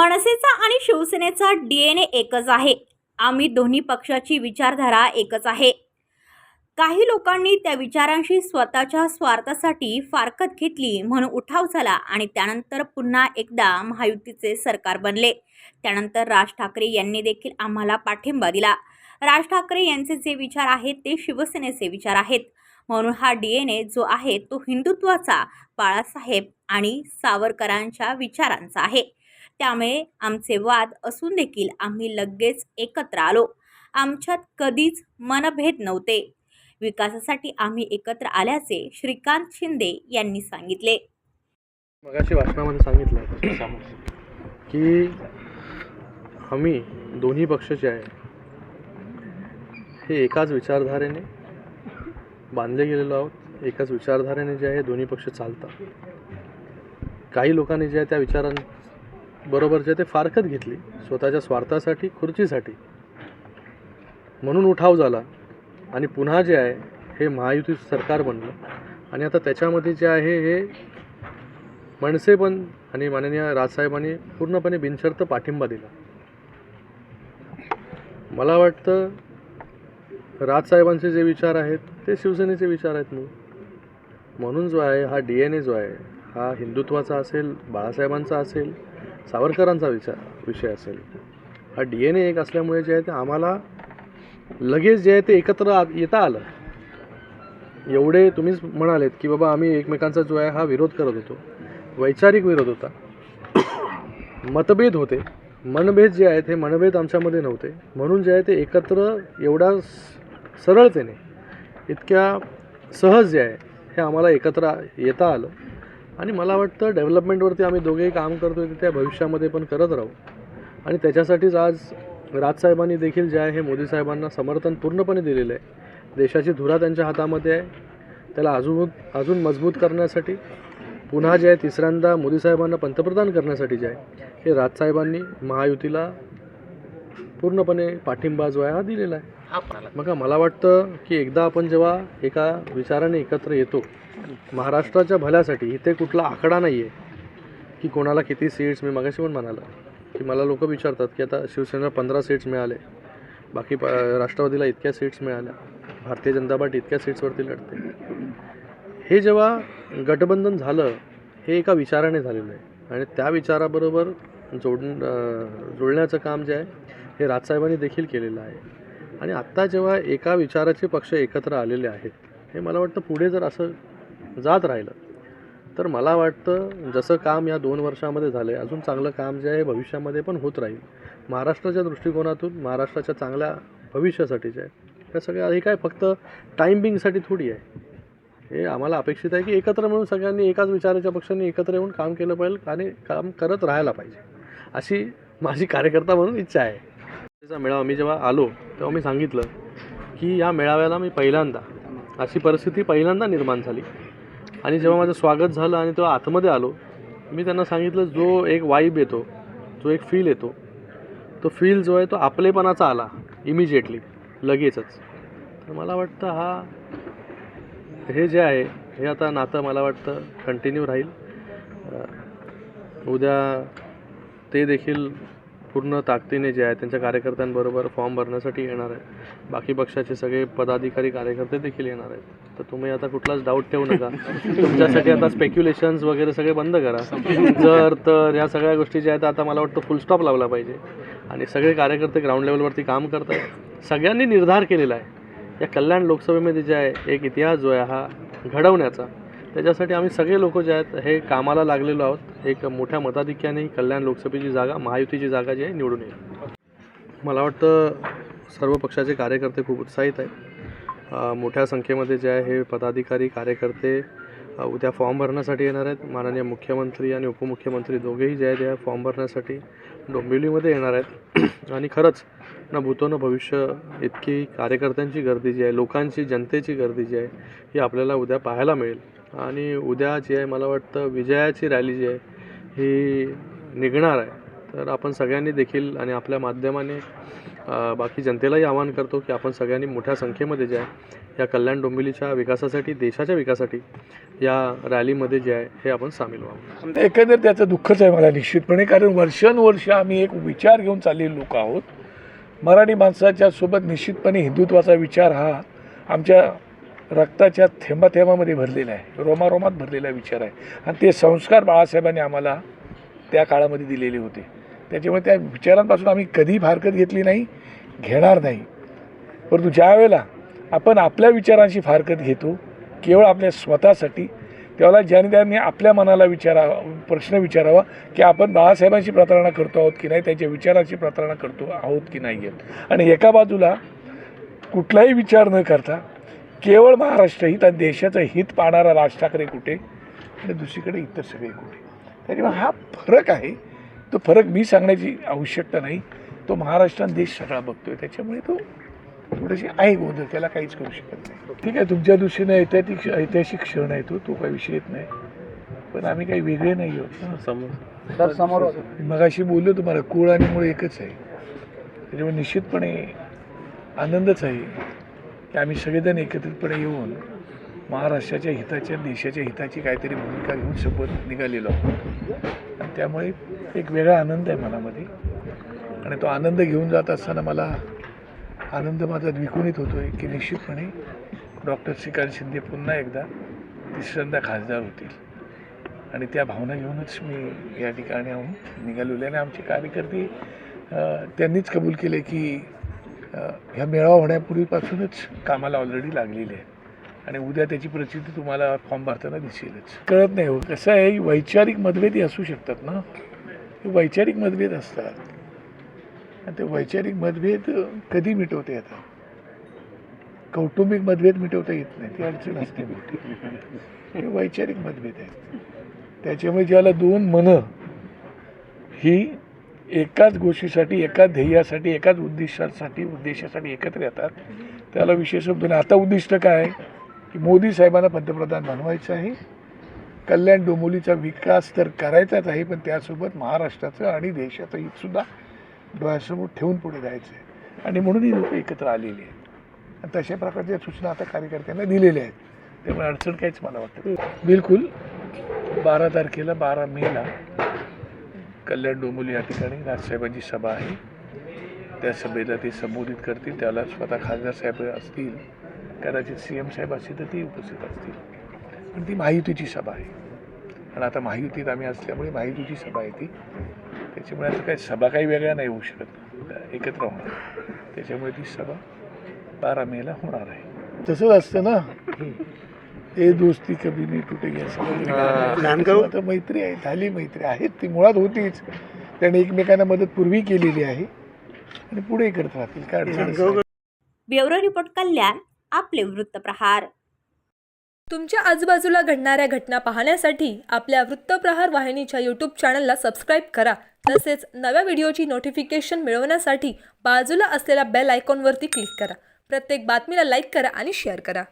मनसेचा आणि शिवसेनेचा डीएनए एकच आहे. आम्ही दोन्ही पक्षाची विचारधारा एकच आहे. काही लोकांनी त्या विचारांशी स्वतःच्या स्वार्थासाठी फारकत घेतली म्हणून उठाव झाला आणि त्यानंतर पुन्हा एकदा महायुतीचे सरकार बनले. त्यानंतर राज ठाकरे यांनी देखील आम्हाला पाठिंबा दिला. राज ठाकरे यांचे जे विचार आहेत ते शिवसेनेचे विचार आहेत. म्हणून हा डी एन ए जो आहे तो हिंदुत्वाचा बाळासाहेब आणि सावरकरांच्या विचारांचा आहे. त्यामुळे आमचे वाद असून देखील आम्ही लगेच एकत्र आलो. आमच्यात कधीच मनभेद नव्हते. विकासासाठी आम्ही एकत्र आल्याचे श्रीकांत शिंदे यांनी सांगितले. मगाशी भाषणामध्ये सांगितलं की आम्ही दोन्ही पक्ष जे आहे. हे एकाच विचारधारेने बांधले गेलेलो आहोत. एकाच विचारधारेने जे आहे दोन्ही पक्ष चालतात. काही लोकांनी जे आहे त्या विचारां जे ते फारकत घेतली स्वतःच्या स्वार्थासाठी खुर्चीसाठी. म्हणून उठाव झाला. आणि पुन्हा जे आहे हे महायुती सरकार बनलं. आणि आता त्याच्यामध्ये जे आहे हे मनसे पण आणि माननीय राजसाहेबांनी पूर्णपणे बिनशर्त पाठिंबा दिला. मला वाटतं राजसाहेबांचे जे विचार आहेत ते शिवसेनेचे विचार आहेत मग म्हणून जो आहे हा डी एन ए जो आहे हा हिंदुत्वाचा असेल बाळासाहेबांचा असेल सावरकरांचा विचार विषय असेल. हा डी एन ए एक असल्यामुळे जे आहे ते आम्हाला लगेच जे आहे ते एकत्र आ- येता आलं. एवढे तुम्हीच म्हणालेत की बाबा आम्ही एकमेकांचा जो आहे हा विरोध करत होतो. वैचारिक विरोध होता. मतभेद होते. मनभेद जे आहेत हे मनभेद आमच्यामध्ये नव्हते. म्हणून जे आहे ते एकत्र एवढा स- सरळतेने इतक्या सहज जे आहे हे आम्हाला एकत्र येता आलं. आणि मला वाटतं डेव्हलपमेंटवरती आम्ही दोघेही काम करतो आहे त्या भविष्यामध्ये पण करत राहू. आणि त्याच्यासाठीच आज राजसाहेबांनी देखील जे आहे हे मोदी साहेबांना समर्थन पूर्णपणे दिलेलं आहे. देशाची धुरा त्यांच्या हातामध्ये आहे. त्याला अजून अजून मजबूत करण्यासाठी पुन्हा जे आहे तिसऱ्यांदा मोदी साहेबांना पंतप्रधान करण्यासाठी जे आहे हे राजसाहेबांनी महायुतीला पूर्णपणे पाठिंबा जो आहे हा दिलेला आहे. बघा मला वाटतं की एकदा आपण जेव्हा एका विचाराने एकत्र येतो महाराष्ट्राच्या भल्यासाठी इथे कुठला आकडा नाही आहे की कोणाला किती सीट्स मी मगाशी पण म्हणाला की मला लोक विचारतात की आता शिवसेनेला पंधरा सीट्स मिळाले बाकी प राष्ट्रवादीला इतक्या सीट्स मिळाल्या भारतीय जनता पार्टी इतक्या सीट्सवरती लढते. हे जेव्हा गठबंधन झालं हे एका विचाराने झालेलं आहे. आणि त्या विचाराबरोबर जोड जुळण्याचं काम जे आहे हे राजसाहेबांनी देखील केलेलं आहे. आणि आत्ता जेव्हा एका विचाराचे पक्ष एकत्र आलेले आहेत हे मला वाटतं पुढे जर असं जात राहिलं तर मला वाटतं जसं काम या दोन वर्षामध्ये झालं आहे अजून चांगलं काम जे आहे भविष्यामध्ये पण होत राहील. महाराष्ट्राच्या दृष्टिकोनातून महाराष्ट्राच्या चांगल्या भविष्यासाठी जे आहे त्या सगळ्या हे काय फक्त टायमिंगसाठी थोडी आहे. हे आम्हाला अपेक्षित आहे की एकत्र मिळून सगळ्यांनी एकाच विचाराच्या पक्षांनी एकत्र येऊन काम केलं पाहिजे आणि काम करत राहायला पाहिजे. अशी माझी कार्यकर्ता म्हणून इच्छा आहे. त्याचा मेळावा मी जेव्हा आलो तेव्हा मी सांगितलं की या मेळाव्याला मी पहिल्यांदा अशी परिस्थिती पहिल्यांदा निर्माण झाली. आणि जेव्हा माझं स्वागत झालं आणि तेव्हा आतमध्ये आलो मी त्यांना सांगितलं जो एक वाईब येतो जो एक फील येतो तो फील जो आहे तो आपलेपणाचा आला इमिजिएटली लगेचच. तर मला वाटतं हा हे जे आहे हे आता नातं मला वाटतं कंटिन्यू राहील. उद्या ते देखील पूर्ण ताकदीने जे आहे त्यांच्या कार्यकर्त्यांबरोबर फॉर्म भरण्यासाठी येणार आहे. बाकी पक्षाचे सगळे पदाधिकारी कार्यकर्ते देखील येणार आहेत. तर तुम्ही आता कुठलाच डाऊट ठेवू नका. तुमच्यासाठी आता स्पेक्युलेशन्स वगैरे सगळे बंद करा. जर तर या सगळ्या गोष्टी ज्या आहेत आता मला वाटतं फुल स्टॉप लावला पाहिजे. आणि सगळे कार्यकर्ते ग्राउंड लेवलवरती काम करत आहेत सगळ्यांनी निर्धार केलेला आहे. या कल्याण लोकसभेमध्ये जे आहे एक इतिहास जो आहे हा घडवण्याचा. त्याच्यासाठी आम्ही सगळे लोक जे आहेत हे कामाला लागलेलो आहोत. एक मोठ्या मताधिक्याने कल्याण लोकसभेची जागा महायुतीची जागा जी आहे निवडून येईल. मला वाटतं सर्व पक्षाचे कार्यकर्ते खूप उत्साहित आहेत. मोठ्या संख्येमध्ये जे आहे हे पदाधिकारी कार्यकर्ते उद्या फॉर्म भरण्यासाठी येणार आहेत. माननीय मुख्यमंत्री आणि उपमुख्यमंत्री दोघेही जे आहेत या फॉर्म भरण्यासाठी डोंबिवलीमध्ये येणार आहेत. आणि खरंच ना भूतोनं भविष्य इतकी कार्यकर्त्यांची गर्दी जी आहे लोकांची जनतेची गर्दी जी आहे ही आपल्याला उद्या पाहायला मिळेल. आणि उद्या जी आहे मला वाटतं विजयाची रॅली जी आहे ही निघणार आहे. तर आपण सगळ्यांनी देखील आणि आपल्या माध्यमाने बाकी जनतेलाही आवाहन करतो की आपण सगळ्यांनी मोठ्या संख्येमध्ये जे आहे या कल्याण डोंबिवलीच्या विकासासाठी देशाच्या विकासासाठी या रॅलीमध्ये जे आहे हे आपण सामील व्हावं. एकंदर त्याचं दुःखच आहे मला निश्चितपणे कारण वर्षानुवर्ष आम्ही एक विचार घेऊन चाललेले लोक आहोत. मराठी माणसाच्या सोबत निश्चितपणे हिंदुत्वाचा विचार हा आमच्या रक्ताच्या थेंबाथेंबामध्ये भरलेला आहे. रोमारोमात भरलेला विचार आहे. आणि ते संस्कार बाळासाहेबांनी आम्हाला त्या काळामध्ये दिलेले होते. त्याच्यामुळे त्या विचारांपासून आम्ही कधी फारकत घेतली नाही घेणार नाही. परंतु ज्या वेळेला आपण आपल्या विचारांशी फारकत घेतो केवळ आपल्या स्वतःसाठी त्यावेळेला ज्याने त्यांनी आपल्या मनाला विचारा प्रश्न विचारावा की आपण बाळासाहेबांशी प्रतारणा करतो आहोत की नाही त्यांच्या विचारांशी प्रतारणा करतो आहोत की नाही आहेत आणि एका बाजूला कुठलाही विचार न करता केवळ महाराष्ट्र हित आणि देशाचं हित पाहणारा राज ठाकरे कुठे? आणि दुसरीकडे इतर सगळे कुठे? त्याच्यामुळे हा फरक आहे तो फरक मी सांगण्याची आवश्यकता नाही. तो महाराष्ट्र आणि देश सगळा बघतोय. त्याच्यामुळे तो थोडीशी आहे गोंधळ. त्याला काहीच करू शकत नाही. ठीक आहे तुमच्या दृष्टीने ऐतिहासिक ऐतिहासिक क्षण आहे तो. तो काही विषय येत नाही. पण आम्ही काही वेगळे नाही आहोत. समोर. समोर मगाशी बोललो तुम्हाला कुळ आणि मूळ एकच आहे. त्याच्यामुळे निश्चितपणे आनंदच आहे. की आम्ही सगळेजण एकत्रितपणे येऊन महाराष्ट्राच्या हिताच्या देशाच्या हिताची काहीतरी भूमिका घेऊन सोबत निघालेलो आहोत. आणि त्यामुळे एक वेगळा आनंद आहे मनामध्ये. आणि तो आनंद घेऊन जात असताना मला आनंद माझा द्विगुणित होतो आहे की निश्चितपणे डॉक्टर श्रीकांत शिंदे पुन्हा एकदा तिसऱ्यांदा खासदार होतील. आणि त्या भावना घेऊनच मी या ठिकाणी आहून निघालेलो आहे. आणि आमचे कार्यकर्ते त्यांनीच कबूल केले की ह्या मेळावा होण्यापूर्वीपासूनच कामाला ऑलरेडी लागलेली आहे. आणि उद्या त्याची प्रचिती तुम्हाला फॉर्म भरताना दिसेलच. कळत नाही हो कसं आहे वैचारिक मतभेदही असू शकतात ना? हे वैचारिक मतभेद असतात. आणि ते वैचारिक मतभेद कधी मिटवता येतात? कौटुंबिक मतभेद मिटवता येत नाही ती अडचण असते मोठी. हे वैचारिक मतभेद आहेत. त्याच्यामुळे ज्याला दोन मनं ही एकाच गोष्टीसाठी एकाच ध्येयासाठी एकाच उद्दिष्टासाठी उद्देशासाठी एकत्र येतात. त्याला विशेष शब्द आता उद्दिष्ट काय? आहे की मोदी साहेबांना पंतप्रधान बनवायचं आहे. कल्याण डोंबोलीचा विकास तर करायचाच आहे पण त्यासोबत महाराष्ट्राचं आणि देशाचं हितसुद्धा डोळ्यासमोर ठेवून पुढे जायचं आहे आणि म्हणून ही लोकं एकत्र आलेली आहेत. आणि तशा प्रकारच्या सूचना आता कार्यकर्त्यांना दिलेल्या आहेत. त्यामुळे अडचण काहीच मला वाटतं बिलकुल बारा तारखेला बारा मेला कल्याण डोंबिवली या ठिकाणी राजसाहेबांची सभा आहे. त्या सभेला ते संबोधित करतील. त्याला स्वतः खासदार साहेब असतील कदाचित सी एम साहेब असतील तर ते उपस्थित असतील. पण ती महायुतीची सभा आहे. आणि आता महायुतीत आम्ही असल्यामुळे महायुतीची सभा आहे ती. त्याच्यामुळे आता काही सभा काही वेगळ्या नाही होऊ शकत. एकत्र होणार. त्याच्यामुळे ती सभा बारा मेला होणार आहे. तसंच असतं ना. हे दोस्ती कभी नाही तुटेगी असं आता मैत्री आहे झाली मैत्री. आहेत ती मुळात होतीच. त्याने एकमेकांना मदत पूर्वी केलेली आहे आणि पुढे करत राहतील. काय. ब्युरो रिपोर्ट कल्याण आपले वृत्तप्रहार तुमच्या आजूबाजूला घडणाऱ्या घटना पाहण्यासाठी आपल्या वृत्तप्रहार वाहिनीच्या यूट्यूब चॅनलला सबस्क्राईब करा. तसेच नव्या व्हिडिओची नोटिफिकेशन मिळवण्यासाठी बाजूला असलेल्या बेल आयकॉनवरती क्लिक करा. प्रत्येक बातमीला लाईक करा आणि शेअर करा.